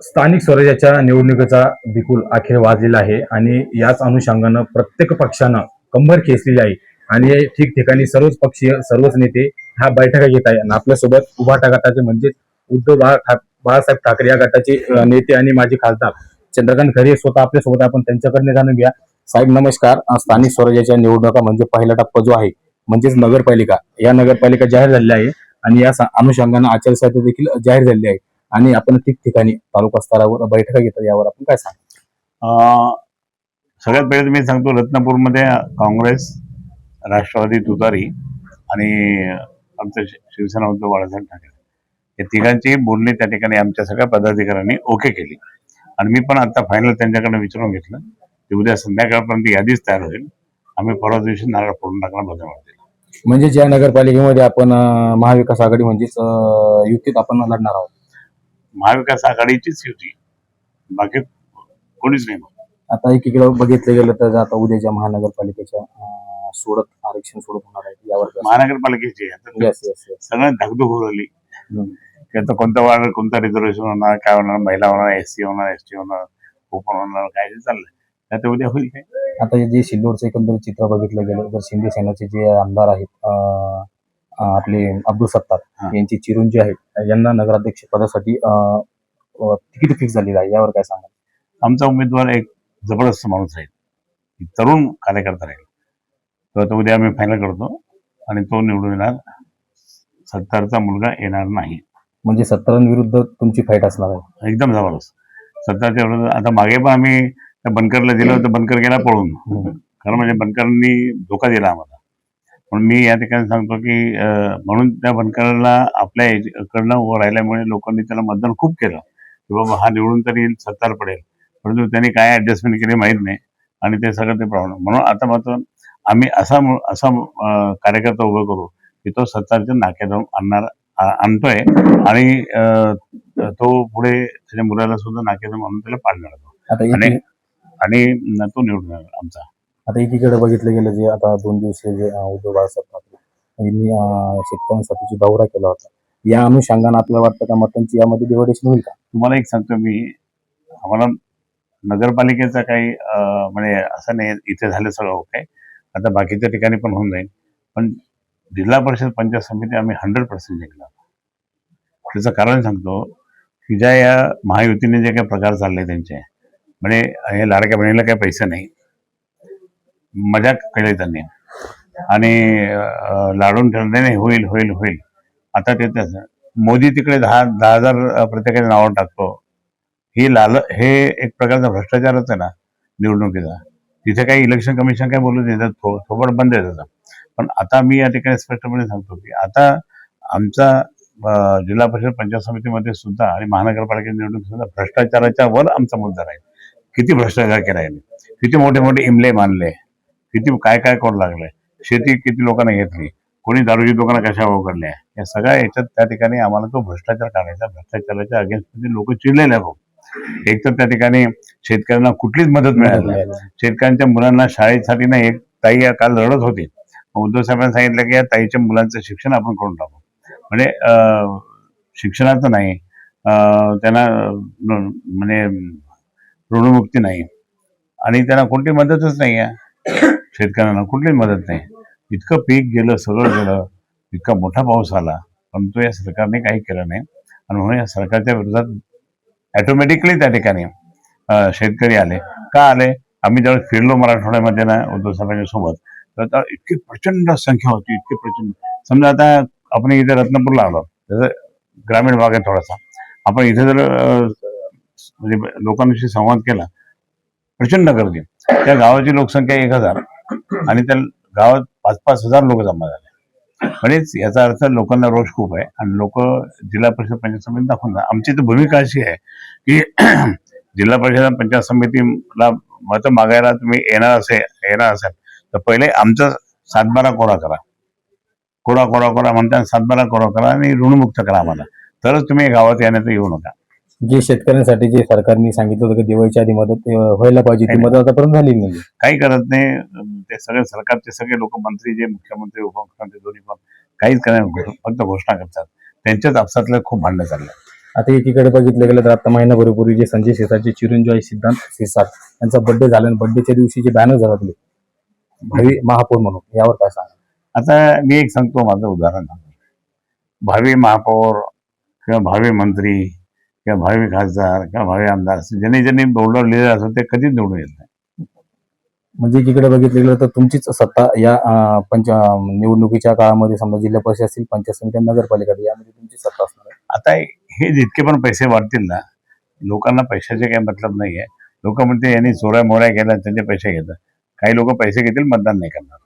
स्थानिक स्वराज्याच्या निवडणुकीचा बिकुल अखेर वाजलेला आहे आणि याच अनुषंगानं प्रत्येक पक्षानं कंबर खेचलेली आहे. आणि ठिकठिकाणी सर्वच पक्षीय सर्वच नेते ह्या बैठका घेत आहे आणि आपल्यासोबत उभाटा गटाचे म्हणजेच उद्धव बाळा ठाक बाळासाहेब ठाकरे या गटाचे नेते आणि माजी खासदार चंद्रकांत खरे स्वतः आपल्यासोबत आपण त्यांच्याकडनं जाणून घ्या. साहेब नमस्कार. स्थानिक स्वराज्याच्या निवडणुका म्हणजे पहिला टप्पा जो आहे म्हणजेच नगरपालिका. या नगरपालिका जाहीर झालेल्या आहे आणि या अनुषंगानं आचारसंहिता देखील जाहीर झालेली आहे. आणि आपण ठिकठिकाणी तालुका स्तरावर बैठका घेतो यावर आपण काय सांगा? अं, सगळ्यात पहिले मी सांगतो रत्नापूरमध्ये काँग्रेस राष्ट्रवादी तुतारी आणि आमचं शिवसेना उद्धव बाळासाहेब ठाकरे. या तिघांची बोलणी त्या ठिकाणी आमच्या सगळ्या पदाधिकाऱ्यांनी ओके केली. आणि मी पण आता फायनल त्यांच्याकडे विचारून घेतलं की उद्या संध्याकाळपर्यंत यादीच तयार होईल. आम्ही परवा दिवशी नारळ फोडून टाकणार बदल म्हणजे ज्या नगरपालिकेमध्ये आपण महाविकास आघाडी म्हणजेच युतीत आपण लढणार आहोत. महाविकास आघाडीचीच युती बाकी कोणीच नाही आता एकीकडे बघितलं गेलं तर आता उद्याच्या महानगरपालिकेच्या सोडत आरक्षण सोडत होणार आहे यावर महानगरपालिकेची. आता सगळ्यात धाकधूक उरली आता कोणता वार्ड कोणता रिझर्वेशन होणार काय होणार महिला होणार एस सी होणार एस टी होणार ओपन होणार काय ते चाललंय. त्यात उद्या होईल काय? आता जे सिल्लोडचं एकंदरीत चित्र बघितलं गेलं तर शिंदे सेनेचे जे आमदार आहेत आपले अब्दुल सत्तार. यांची चिरंजी आहेत. यांना नगराध्यक्ष पदासाठी तिकीट फिक्स झालेलं आहे. यावर काय सांगा आमचा उमेदवार एक जबरदस्त माणूस आहे. तरुण कार्यकर्ता राहील तो आता उद्या आम्ही फायनल करतो आणि तो निवडून येणार. सत्तारचा मुलगा येणार नाही. म्हणजे सत्तरांविरुद्ध तुमची फाईट असणार आहे. एकदम जबरदस्त. सत्तारच्या विरोधात आता मागे पण आम्ही बनकरला दिलं होतं बनकर गेला पळून. खरं म्हणजे बनकरांनी धोका दिला आम्हाला. पण मी या ठिकाणी सांगतो की म्हणून त्या बनकरला आपल्या कडनं उभं राहिल्यामुळे लोकांनी त्याला मतदान खूप केलं. की बाबा हा निवडून तरी येईल सत्तार पडेल. परंतु त्यांनी काय ऍडजस्टमेंट केली माहीत नाही. आणि ते सगळं ते प्रॉब्लेम म्हणून आता मात्र आम्ही असा असा कार्यकर्ता उभं करू की तो सत्तारच्या नाक्यात जाऊन आणणार आणतोय. आणि तो पुढे त्याच्या मुलाला सुद्धा नाक्यात जाऊन आणून त्याला पाडणार आणि तो निवडून आमचा. आता एकीकडे बघितलं गेलं जे आता दोन दिवसीय जे उद्धव बाळासाहेब ठाकरे म्हणजे यांनी शेतकऱ्यांसाठी जो दौरा केला होता या अनुषंगानं आपल्याला वाटतं का मतांची यामध्ये डिव्हायडेशन होईल का? तुम्हाला एक सांगतो मी आम्हाला नगरपालिकेचा काही म्हणजे असं नाही इथे झालं सगळं ओके. आता बाकीच्या ठिकाणी पण होऊन जाईल. पण जिल्हा परिषद पंचायत समिती आम्ही हंड्रेड पर्सेंट जिंकला त्याचं कारण सांगतो की ज्या या महायुतीने जे काही प्रकार चालले त्यांचे म्हणजे हे लाडक्या बहिणीला काही पैसे नाही मजाक केली त्यांनी. आणि लाडून ठेवलं नाही होईल होईल होईल. आता ते मोदी तिकडे दहा दहा हजार प्रत्येकाच्या नावावर टाकतो. ही लाल हे एक प्रकारचा भ्रष्टाचारच आहे ना निवडणुकीचा. तिथे काही इलेक्शन कमिशन काय बोलू देतात थो थोबड बंद आहे त्याचा. पण आता मी या ठिकाणी स्पष्टपणे सांगतो की आता आमचा जिल्हा परिषद पंचायत समितीमध्ये सुद्धा आणि महानगरपालिका निवडणूक सुद्धा भ्रष्टाचाराच्या वर आमचा मुद्दा राहील. किती भ्रष्टाचार केला किती मोठे मोठे इमले मानले? किती काय काय करू लागलंय शेती किती लोकांना घेतली? कोणी दारूची दुकानं कशा उघडल्या? या सगळ्या याच्यात त्या ठिकाणी आम्हाला तो भ्रष्टाचार काढायचा भ्रष्टाचाराच्या अगेन्स्टमध्ये लोक चिडलेले आहेत एक तर त्या ठिकाणी शेतकऱ्यांना कुठलीच मदत मिळाली नाही. शेतकऱ्यांच्या मुलांना शाळेसाठी ना एक ताई काल रडत होती. उद्धव साहेबांनी सांगितलं की या ताईच्या मुलांचं शिक्षण आपण करून टाकू. म्हणजे शिक्षणाचं नाही. त्यांना म्हणजे ऋणमुक्ती नाही. आणि त्यांना कोणती मदतच नाही आहे शेतकऱ्यांना कुठलीच मदत नाही. इतकं पीक गेलं सगळं गेलं इतका मोठा पाऊस आला परंतु या सरकारने काही केलं नाही. आणि म्हणून या सरकारच्या विरोधात ॲटोमॅटिकली त्या ठिकाणी शेतकरी आले. का आले? आम्ही ज्यावेळेस फिरलो मराठवाड्यामध्ये ना उद्धव साहेबांच्या सोबत तर इतकी प्रचंड संख्या होती इतकी प्रचंड. समजा आता आपण इथे रत्नापूरला आलो त्याचा ग्रामीण भाग आहे थोडासा. आपण इथे जर म्हणजे लोकांशी संवाद केला प्रचंड गर्दी. त्या गावाची लोकसंख्या एक हजार आणि त्या गावात पाच पाच हजार लोक जमा झाले. म्हणजेच याचा अर्थ लोकांना रोष खूप आहे आणि लोक जिल्हा परिषद पंचायत समिती दाखवून आमची तर भूमिका अशी आहे की जिल्हा परिषद पंचायत समितीला मतं मागायला तुम्ही येणार असेल येणार असेल तर पहिले आमचा सातबारा कोरा करा. कोरा कोरा कोरा म्हणता सातबारा कोरा करा आणि ऋणमुक्त करा आम्हाला. तरच तुम्ही गावात येण्याचं येऊ नका. जे शेतकऱ्यांसाठी जे सरकारने सांगितलं होतं की दिवाळीच्या आधी मदत अ, व्हायला पाहिजे ती मदत आतापर्यंत झालेली नाही. काही करत नाही. ते सगळे सरकारचे सगळे लोक मंत्री जे मुख्यमंत्री उपमुख्यमंत्री दोन्ही पण काहीच करणार फक्त घोषणा करतात. त्यांच्याच आपसातलं खूप भांडणं चाललं आता एकीकडे बघितलं गेलं तर आता महिनाभरापूर्वी जे संजय शेसाचे चिरंजीव सिद्धांत सिरसाट यांचा बर्थडे झाला आणि बर्थडेच्या दिवशी जे बॅनर झळकले भावी महापौर म्हणून यावर काय सांगा आता मी एक सांगतो माझं उदाहरण सांगतो. भावी महापौर किंवा भावी मंत्री किंवा भावी खासदार किंवा भावी आमदार असं ज्यांनी ज्यांनी बोर्डावर लिहिलं असेल ते कधीच निवडून येत नाही. म्हणजे एकीकडे बघितलं गेलं तर तुमचीच सत्ता या अं, पंच अं, निवडणुकीच्या काळामध्ये समजा जिल्हा परिषद असतील पंचायत समित्या नगरपालिका यामध्ये तुमची सत्ता असणार आहे. आता हे जितके पण पैसे वाढतील ना लोकांना पैशाचे काही मतलब नाही आहे लोक म्हणते यांनी चोऱ्या मोऱ्या केल्या त्यांचे पैसे घेतात. काही लोक पैसे घेतील मतदान नाही करणार.